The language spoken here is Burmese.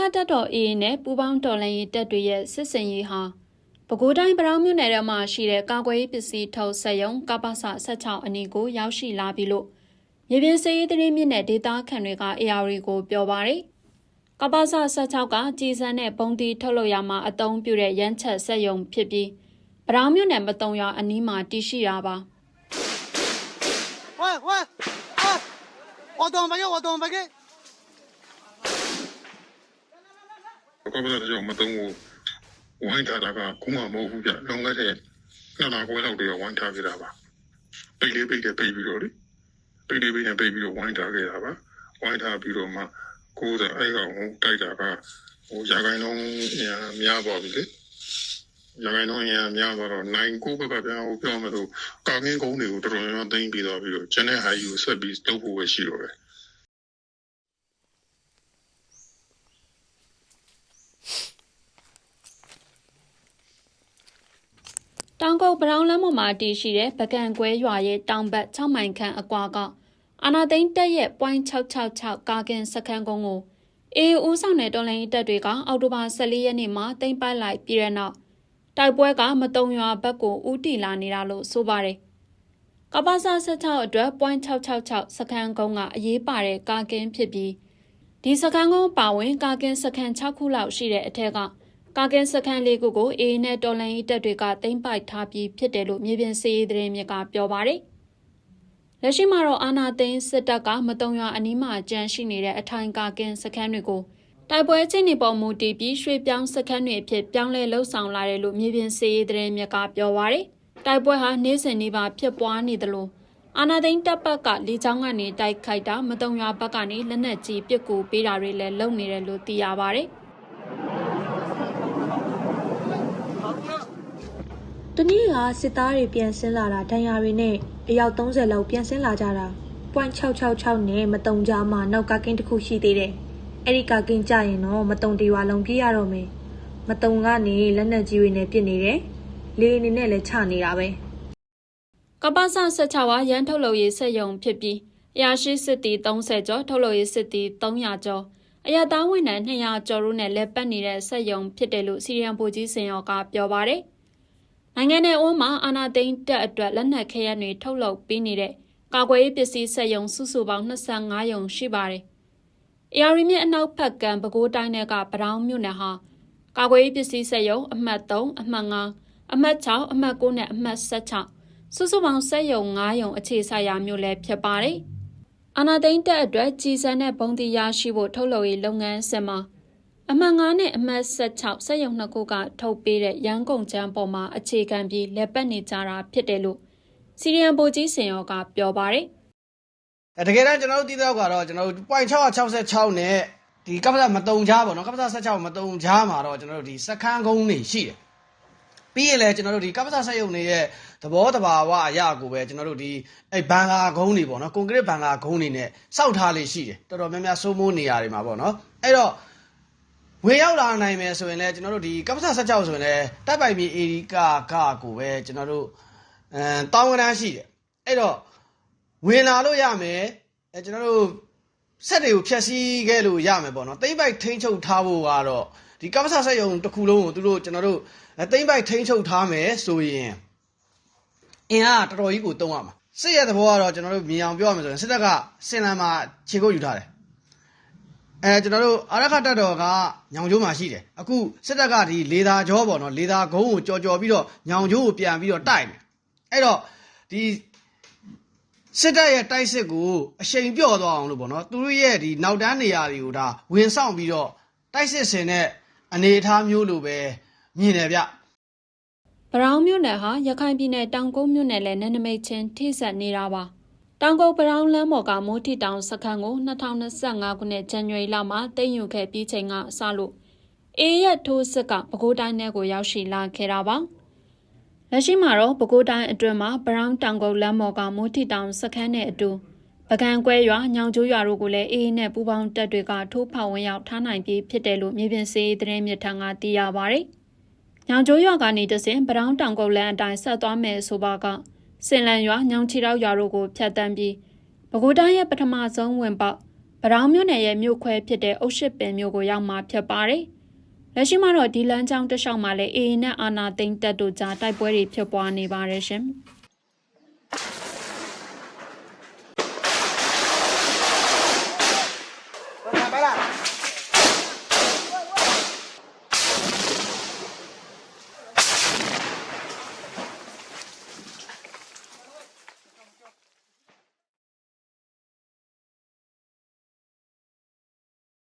ခတ်တပ်တော် AA နဲ့ပူးပေါင်းတော်လှန်ရေးတပ်တွေရဲ့စစ်စင်ရေးဟာပဲခူးတိုင်းပရောင်းမြို့နယ်ထဲမှာရှိတဲ့ကာကွယ်ရေးပစ္စည်းထုတ်ဆက်ရုံကပ္ပစ16အနီကိုရောက်ရှိလာပြီလို့မြေပြင်စေရေးတရင်မြင့်နဲ့ဒေတာခန့်တွေက AR ကိုပြောပါရယ်ကပ္ပစ16ကကြည်စန်းနဲ့ဘုံတီထုတ်လုပ်ရမှာအသုံးပြုတဲ့ရန်ချက်ဆက်ရုံဖြစ်ပြီးပရောင်းမြို့နယ်မတုံရွာအနီးမှာတည်ရှိရပါဝဲဝဲအော်တော်မကြီးအော်တော်မကြီး 给？ကောကစားကြောင့်မတုံးဘူးဝိုင်းထားတာကခုမှမဟုတ်ဘူးပြလုံခဲ့တဲ့နှစ်လခွဲလောက်တည်းဝိုင်းထားခဲ့တာပါပိတ်လေးပိတ်တယ်ပိတ်ပြီးတော့လေပိတ်လေးပိတ်တယ်ပိတ်ပြီးတော့ဝိုင်းထားခဲ့တာပါဝိုင်းထားပြီးတော့မှကိုယ်ကအဲ့ကောင်ကိုတိုက်တာကဟိုရာခိုင်နှုန်းညာများသွားပြီလေရာခိုင်နှုန်းညာများသွားတော့နိုင်ကိုဘက်ကပြန်ဟိုပြောမယ်လို့ကာကင်းကုန်းတွေကိုတော်တော်များများသိမ်းပြီးတော့ပြီးတော့ကျန်တဲ့ဟာယူဆက်ပြီးလုပ်ဖို့ပဲရှိတော့တယ် တောင်ကုတ်ပရောင်းလမ်းပေါ်မှာတည်ရှိတဲ့ပကံကွဲရွာရဲ့တောင်ဘက်6မိုင်ခန့်အကွာကအာနာသိန်းတက်ရဲ့ .666 ကာကင်စခန်းကုန်းကိုအေးဦးဆောင်တဲ့တော်လိုင်းတပ်တွေကအောက်တိုဘာ14ရက်နေ့မှာတင်ပိုက်လိုက်ပြီးတဲ့နောက်တိုက်ပွဲကမတုံရွာဘက်ကိုဦးတည်လာနေတာလို့ဆိုပါတယ်။ကပ္ပစ16အတွက် .666 စခန်းကုန်းကအရေးပါတဲ့ကာကင်ဖြစ်ပြီးဒီစခန်းကုန်းပါဝင်ကာကင်စခန်း6ခုလောက်ရှိတဲ့အထက်က ကာကင်စခန်းလေးခုကိုအေးနဲ့တော်လန်ရေးတပ်တွေကတင်ပိုက်ထားပြီးဖြစ်တယ်လို့မြေပြင်စီးရေးသတင်းမြစ်ကပြောပါတယ်။လက်ရှိမှာတော့အာနာသိန်းစစ်တပ်ကမတုံရွာအနီးမှာကြမ်းရှိနေတဲ့အထိုင်ကာကင်စခန်းတွေကိုတိုက်ပွဲချင်းနေပေါ်မူတည်ပြီးရွှေ့ပြောင်းစခန်းတွေအဖြစ်ပြောင်းလဲလှုပ်ဆောင်လာတယ်လို့မြေပြင်စီးရေးသတင်းမြစ်ကပြောပါတယ်။တိုက်ပွဲဟာနေ့စဉ်နေ့ပါဖြစ်ပွားနေသလိုအာနာသိန်းတပ်ပတ်ကလေကြောင်းကနေတိုက်ခိုက်တာမတုံရွာဘက်ကနေလက်နက်ကြီးပစ်ကူပေးတာတွေလည်းလုပ်နေတယ်လို့သိရပါတယ်။ တနည်းကစစ်သားတွေပြန်ဆင်းလာတာဒဏ်ရာတွေနဲ့အယောက်30လောက်ပြန်ဆင်းလာကြတာ .666 နဲ့မတုံကြမှာနောက်ကကင်းတစ်ခုရှိသေးတယ်။အဲ့ဒီကကင်းကြရင်တော့မတုံတရွာလုံးပြေးရတော့မယ်။မတုံကနေလက်နက်ကြီးတွေနဲ့ပစ်နေတယ်။လေအနေနဲ့လည်းချနေတာပဲကပ္ပစ16ဝါရန်ထုတ်လုပ်ရေးစက်ယုံဖြစ်ပြီးအရာရှိစစ်တီ30ကျော်ထုတ်လုပ်ရေးစစ်တီ300ကျော်အရသားဝန်ထမ်း200ကျော်တို့နဲ့လက်ပတ်နေတဲ့စက်ယုံဖြစ်တယ်လို့စီရီယံဗိုလ်ကြီးစင်ရောကပြောပါတယ်။ နိုင်ငံ내အိုးမှာအာနာသိန်းတက်အတွက်လက်နက်ခဲယမ်းတွေထုတ်လုပ်ပေးနေတဲ့ကာကွယ်ရေးပစ္စည်းစက်ယုံစုစုပေါင်း25ယုံရှိပါတယ်။ AR မြင့်အနောက်ဖက်ကံပဲခူးတိုင်းကပတောင်းမြို့နယ်ဟာကာကွယ်ရေးပစ္စည်းစက်ယုံအမှတ်3အမှတ်5အမှတ်6အမှတ်9နဲ့အမှတ်16စုစုပေါင်းစက်ယုံ9ယုံအခြေဆိုင်ရာမျိုးလည်းဖြစ်ပါတယ်။အာနာသိန်းတက်အတွက်ကြီးစံတဲ့ဘုံတီရရှိဖို့ထုတ်လုပ်ရေးလုပ်ငန်းစဉ်မှာ အမှတ်9နဲ့အမှတ်16စက်ယုံနှစ်ခုကထုတ်ပေးတဲ့ရန်ကုန်ချမ်းပေါ်မှာအခြေခံပြီးလက်ပတ်နေကြတာဖြစ်တယ်လို့စီရီယံဗိုလ်ကြီးစင်ရောကပြောပါတယ်။အဲတကယ်တမ်းကျွန်တော်တို့တည်တော့ကတော့ကျွန်တော်တို့ .666 နဲ့ဒီကပ္ပစမတုံကြားပေါ့နော်ကပ္ပစ16မတုံကြားမှာတော့ကျွန်တော်တို့ဒီစခန်းကုန်းတွေရှိတယ်ပြီးရင်လည်းကျွန်တော်တို့ဒီကပ္ပစဆက်ယုံတွေရဲ့သဘောတဘာဝအရာကိုပဲကျွန်တော်တို့ဒီအဲဘန်ကာကုန်းတွေပေါ့နော်ကွန်ကရစ်ဘန်ကာကုန်းတွေနဲ့စောက်ထားလေးရှိတယ်တော်တော်များများစိုးမိုးနေရာတွေမှာပေါ့နော်အဲ့တော့ ဝင်ရောက်လာနိုင်မယ်ဆိုရင်လည်းကျွန်တော်တို့ဒီကပ္ပစ16ဆိုရင်လည်းတိုက်ပိုင်မြေအေရီကာကကိုပဲကျွန်တော်တို့အဲတောင်းကနန်းရှိတယ်အဲ့တော့ဝင်လာလို့ရမယ်အဲကျွန်တော်တို့ဆက်တွေကိုဖြတ်စည်းခဲ့လို့ရမယ်ပေါ့နော်သိမ့်ပိုက်ထိန်းချုပ်ထားဖို့ကတော့ဒီကပ္ပစဆက်ယုံတစ်ခုလုံးကိုသူတို့ကျွန်တော်တို့အဲသိမ့်ပိုက်ထိန်းချုပ်ထားမယ်ဆိုရင်အင်အားတော်တော်ကြီးကိုတုံးရမှာစစ်ရဲ့သဘောကတော့ကျွန်တော်တို့မြင်အောင်ပြောရမယ်ဆိုရင်စစ်တပ်ကစင်လန်မှာခြေကုပ်ယူထားတယ် အဲကျွန်တော်တို့အာရခတပ်တော်ကညောင်ကျိုးမှာရှိတယ်အခုစစ်တပ်ကဒီလေသာကြောပေါ့နော်လေသာကုန်းကိုကြော်ကြော်ပြီးတော့ညောင်ကျိုးကိုပြန်ပြီးတော့တိုက်တယ်အဲ့တော့ဒီစစ်တပ်ရဲ့တိုက်စစ်ကိုအရှိန်ပြော့သွားအောင်လို့ပေါ့နော်သူတို့ရဲ့ဒီနောက်တန်းနေရာတွေကိုဒါဝင်ဆောင်ပြီးတော့တိုက်စစ်ဆင်တဲ့အနေအထားမျိုးလိုပဲမြင်တယ်ဗျဗရောင်းမြို့နယ်ဟာရခိုင်ပြည်နယ်တောင်ကုန်းမြို့နယ်လည်းနယ်နိမိတ်ချင်းထိစပ်နေတာပါ။ တောင်ကုန်းဗရောင်းလမ်းပေါ်ကမိုးထီတောင်စခန်းကို2025ခုနှစ်ဇန်နဝါရီလမှာတင်ယူခဲ့ပြီးချိန်ကစလို့အေးရက်ထိုးစစ်ကပဲခူးတိုင်းထဲကိုရောက်ရှိလာခဲ့တာပါ။လက်ရှိမှာတော့ပဲခူးတိုင်းအတွင်းမှာဗရောင်းတောင်ကုန်းလမ်းပေါ်ကမိုးထီတောင်စခန်းနဲ့အတူပကံကွဲရွာညောင်ကျိုးရွာတို့ကိုလည်းအေးနဲ့ပူပေါင်းတပ်တွေကထိုးဖောက်ဝင်ရောက်ထားနိုင်ပြီးဖြစ်တယ်လို့မြေပြင်စေးသတင်းမြစ်ထံကသိရပါဗျ။ညောင်ကျိုးရွာကနေတဆင်ပတောင်းတောင်ကုတ်လန်းအတိုင်းဆက်သွားမယ်ဆိုပါက စင်လန်ရွာညောင်ချီတောက်ရွာတို့ကိုဖျက်တမ်းပြီးပဲခူးတိုင်းရဲ့ပထမဆုံးဝင်ပေါက်ဗရောင်းမြို့နယ်ရဲ့မြို့ခွဲဖြစ်တဲ့အုတ်ရှစ်ပင်မြို့ကိုရောက်မှာဖြစ်ပါတယ်။လက်ရှိမှာတော့ဒီလမ်းကြောင်းတစ်လျှောက်မှာလည်းအေအေနဲ့အာနာသိန်းတပ်တို့ကြားတိုက်ပွဲတွေဖြစ်ပွားနေပါတယ်ရှင်။